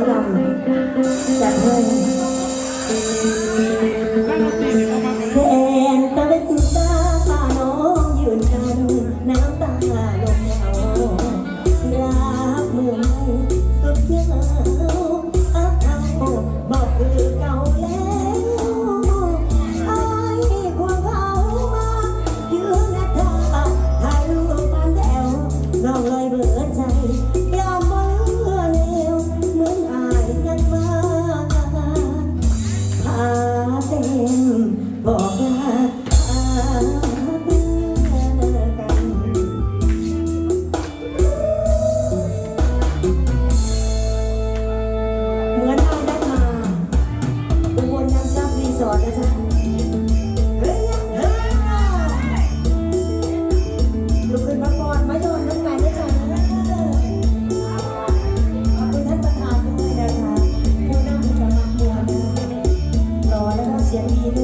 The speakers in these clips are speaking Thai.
Là 但热 อนนะลุกขึ้นมาก่อนมายอนน้ำลายนะจ๊ขอบคุณท่านประธานด้วยนะคะผู้นำกำลังมวลรอแล้วก็เสียงดีด้ว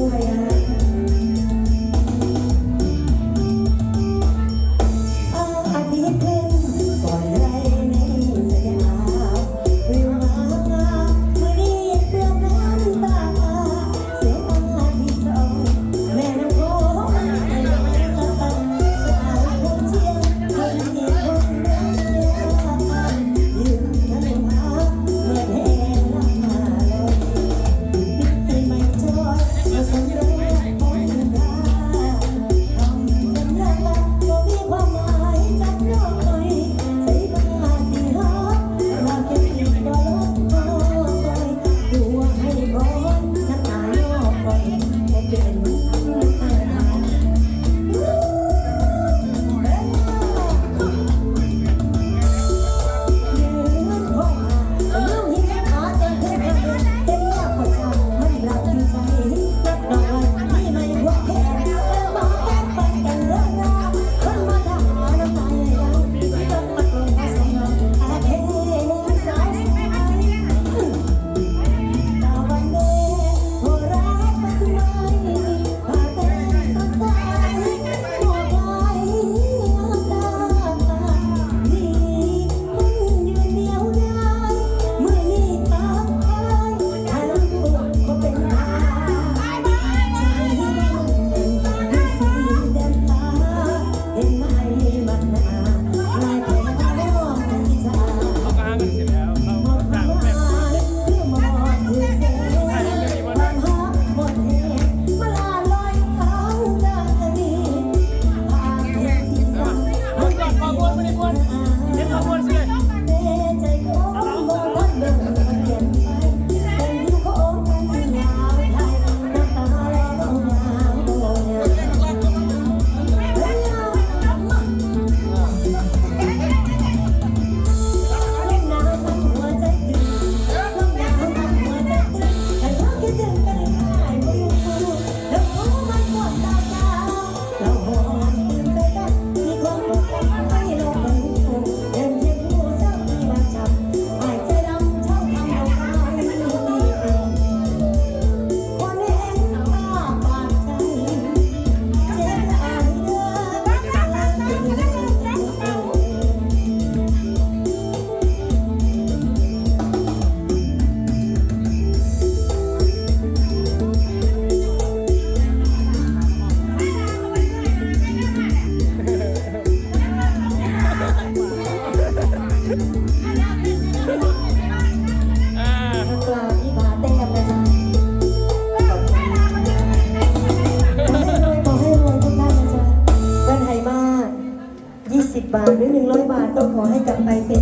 บาทหรือหนึ่งร้อยบาทก็ขอให้กลับไปเป็น